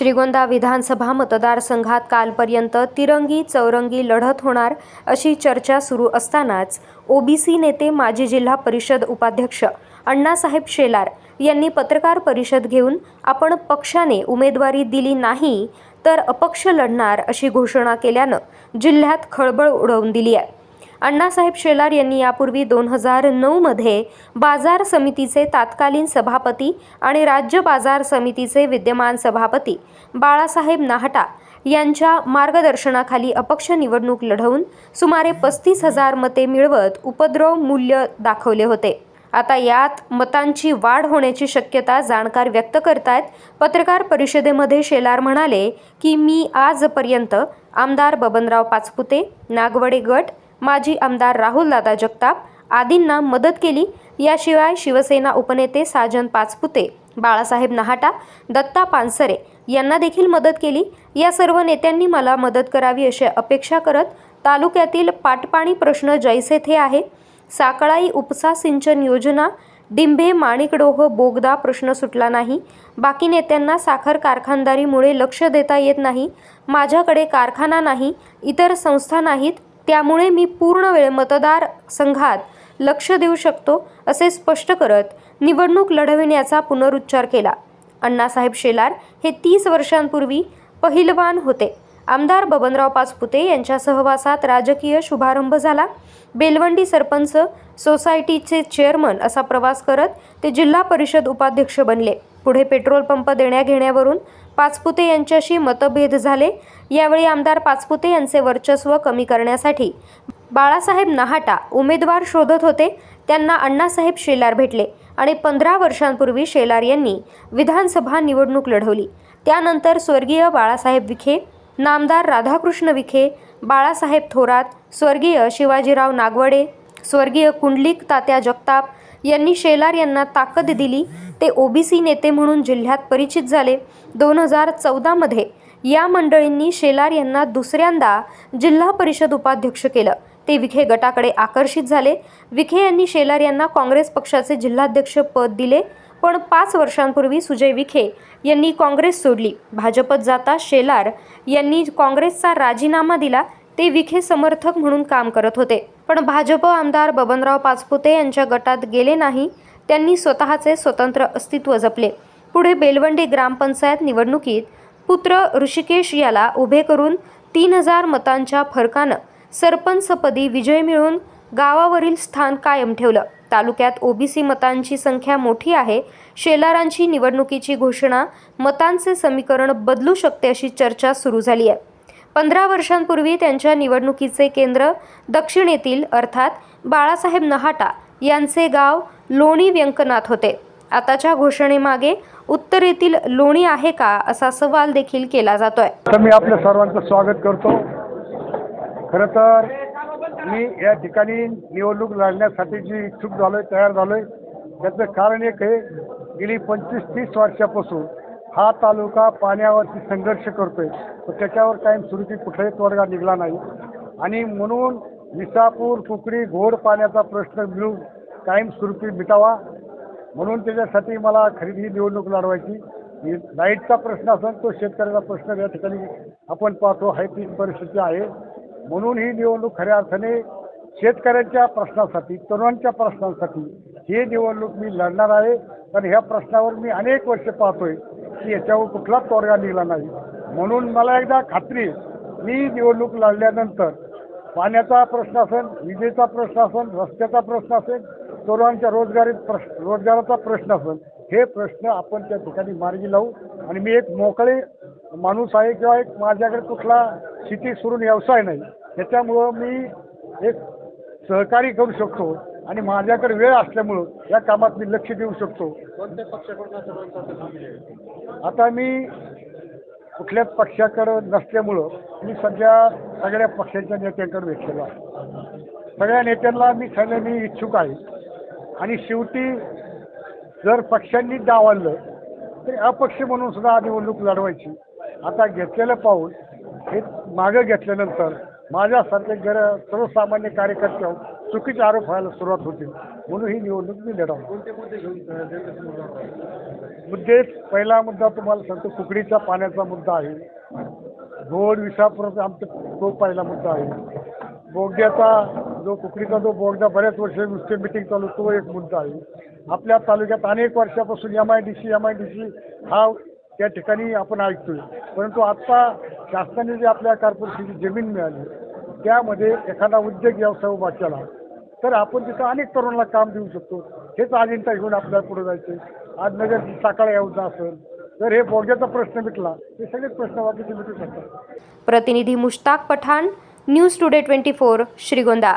श्रीगोंदा विधानसभा मतदारसंघात कालपर्यंत तिरंगी चौरंगी लढत होणार अशी चर्चा सुरू असतानाच ओबीसी नेते माजी जिल्हा परिषद उपाध्यक्ष अण्णासाहेब शेलार यांनी पत्रकार परिषद घेऊन आपण पक्षाने उमेदवारी दिली नाही तर अपक्ष लढणार अशी घोषणा केल्यानं जिल्ह्यात खळबळ उडवून दिली आहे. अण्णासाहेब शेलार यांनी यापूर्वी दोन हजार नऊमध्ये बाजार समितीचे तात्कालीन सभापती आणि राज्य बाजार समितीचे विद्यमान सभापती बाळासाहेब नाहटा यांच्या मार्गदर्शनाखाली अपक्ष निवडणूक लढवून सुमारे पस्तीस हजार मते मिळवत उपद्रव मूल्य दाखवले होते. आता यात मतांची वाढ होण्याची शक्यता जाणकार व्यक्त करतायत. पत्रकार परिषदेमध्ये शेलार म्हणाले की मी आजपर्यंत आमदार बबनराव पाचपुते नागवडे गट माजी आमदार राहुलदादा जगताप आदींना मदत केली. याशिवाय शिवसेना उपनेते साजन पाचपुते बाळासाहेब नहाटा दत्ता पानसरे यांना देखील मदत केली. या सर्व नेत्यांनी मला मदत करावी अशी अपेक्षा करत तालुक्यातील पाटपाणी प्रश्न जैसे थे आहे. साकळाई उपसा सिंचन योजना डिंभे माणिकडोह बोगदा प्रश्न सुटला नाही. बाकी नेत्यांना साखर कारखानदारीमुळे लक्ष देता येत नाही. माझ्याकडे कारखाना नाही इतर संस्था नाहीत. त्यामुळे मी पूर्ण वेळ मतदार संघात लक्ष देऊ शकतो असे स्पष्ट करत निवडणूक लढविण्याचा पुनरुच्चार केला. अण्णासाहेब शेलार हे तीस वर्षांपूर्वी पहिलवान होते. आमदार बबनराव पाचपुते यांच्या सहवासात राजकीय शुभारंभ झाला. बेलवंडी सरपंच सोसायटीचे चेअरमन असा प्रवास करत ते जिल्हा परिषद उपाध्यक्ष बनले. पुढे पेट्रोल पंप देण्याघेण्यावरून पाचपुते यांच्याशी मतभेद झाले. यावेळी आमदार पाचपुते यांचे वर्चस्व कमी करण्यासाठी बाळासाहेब नहाटा उमेदवार शोधत होते. त्यांना अण्णासाहेब शेलार भेटले आणि पंधरा वर्षांपूर्वी शेलार यांनी विधानसभा निवडणूक लढवली. त्यानंतर स्वर्गीय बाळासाहेब विखे नामदार राधाकृष्ण विखे बाळासाहेब थोरात स्वर्गीय शिवाजीराव नागवडे स्वर्गीय कुंडलिक तात्या जगताप यांनी शेलार यांना ताकद दिली. ते ओबीसी नेते म्हणून जिल्ह्यात परिचित झाले. दोन हजार चौदामध्ये या मंडळींनी शेलार यांना दुसऱ्यांदा जिल्हा परिषद उपाध्यक्ष केलं. ते विखे गटाकडे आकर्षित झाले. विखे यांनी शेलार यांना काँग्रेस पक्षाचे जिल्हाध्यक्ष पद दिले. पण पाच वर्षांपूर्वी सुजय विखे यांनी काँग्रेस सोडली. भाजपत जाता शेलार यांनी काँग्रेसचा राजीनामा दिला. ते विखे समर्थक म्हणून काम करत होते. पण भाजप आमदार बबनराव पाचपुते यांच्या गटात गेले नाही त्यांनी स्वतःचे स्वतंत्र अस्तित्व जपले. पुढे बेलवंडी ग्रामपंचायत निवडणुकीत पुत्र ऋषिकेश याला उभे करून तीन हजार मतांच्या फरकानं सरपंचपदी विजय मिळवून गावावरील स्थान कायम ठेवलं. तालुक्यात ओबीसी मतांची संख्या मोठी आहे. शेलारांची निवडणुकीची घोषणा मतांचे समीकरण बदलू शकते अशी चर्चा सुरू झाली आहे. पंधरा वर्षांपूर्वी त्यांच्या निवडणुकीचे केंद्र दक्षिणेतील अर्थात बाळासाहेब नहाटा यांचे गाव लोणी व्यंकनाथ होते. आताच्या घोषणेमागे उत्तरेतील लोणी आहे का असा सवाल देखील केला जातोय. मी आपल्या सर्वांचं स्वागत करतो. खरं तर मी या ठिकाणी निवडणूक लढण्यासाठी जी इच्छुक झालोय तयार झालोय त्याचं कारण एक आहे गेली पंचवीस तीस वर्षापासून हा तालुका पाण्यावरती संघर्ष करतोय. तर त्याच्यावर कायमस्वरूपी कुठलाही तोडगा निघाला नाही. आणि म्हणून विसापूर कुकडी घोड पाण्याचा प्रश्न मिळून कायमस्वरूपी मिटावा. म्हणून त्याच्यासाठी मला खरेदी निवडणूक लढवायची. लाईटचा प्रश्न असेल तो शेतकऱ्याचा प्रश्न या ठिकाणी आपण पाहतो. आहे परिस्थिती आहे. म्हणून ही निवडणूक खऱ्या अर्थाने शेतकऱ्यांच्या प्रश्नासाठी तरुणांच्या प्रश्नांसाठी ही निवडणूक मी लढणार आहे. कारण ह्या प्रश्नावर मी अनेक वर्ष पाहतोय. की याच्यावर कुठलाच तोडगा निघाला नाही. म्हणून मला एकदा खात्री मी निवडणूक लढल्यानंतर पाण्याचा प्रश्न असेल विजेचा प्रश्न असेल रस्त्याचा प्रश्न असेल तरुणांच्या रोजगारी प्रश्न रोजगाराचा प्रश्न असेल हे प्रश्न आपण त्या ठिकाणी मार्गी लावू. आणि मी एक मोकळे माणूस आहे किंवा एक माझ्याकडे कुठला शेती सोडून व्यवसाय नाही त्याच्यामुळं मी एक सहकारी करू शकतो. आणि माझ्याकडे वेळ असल्यामुळं या कामात मी लक्ष देऊ शकतो. आता मी कुठल्याच पक्षाकडं नसल्यामुळं मी सध्या सगळ्या पक्षांच्या नेत्यांकडे भेटलेलो आहे. सगळ्या नेत्यांना मी सगळ्या मी इच्छुक आहे. आणि शेवटी जर पक्षांनी डावललं तरी अपक्ष म्हणून सुद्धा निवडणूक लढवायची. आता घेतलेलं पाऊल हे मागं घेतल्यानंतर माझ्यासारखे गर सर्वसामान्य कार्यकर्ते चुकीचे आरोप व्हायला सुरुवात होते. म्हणून ही निवडणूक मी लढवणार. मुद्दे पहिला मुद्दा तुम्हाला सांगतो कुकडीच्या पाण्याचा मुद्दा आहे. गोड विसापुराचा आमचा तो पहिला मुद्दा आहे. बोगद्याचा जो कुकडीचा जो बोगदा बऱ्याच वर्ष नुसते मिटिंग चालू तो एक मुद्दा आहे. आपल्या तालुक्यात अनेक वर्षापासून M I D C M I D C हा त्या ठिकाणी आपण ऐकतोय. परंतु आत्ता शासनाने जी आपल्या कॉर्पोरेशनची जमीन मिळाली त्यामध्ये एखादा उद्योग व्यवसाय उभा केला तर आपण तिथं अनेक तरुणाला काम देऊ शकतो. हेच अजेंडा घेऊन आपल्याला पुढे जायचं आज नगर सकाळी यावचा असेल तर हे बोगद्याचा प्रश्न मिटला हे सगळेच प्रश्न बाकीचे मिटू शकतात. प्रतिनिधी Mushtaq Pathan news today twenty four Shrigonda.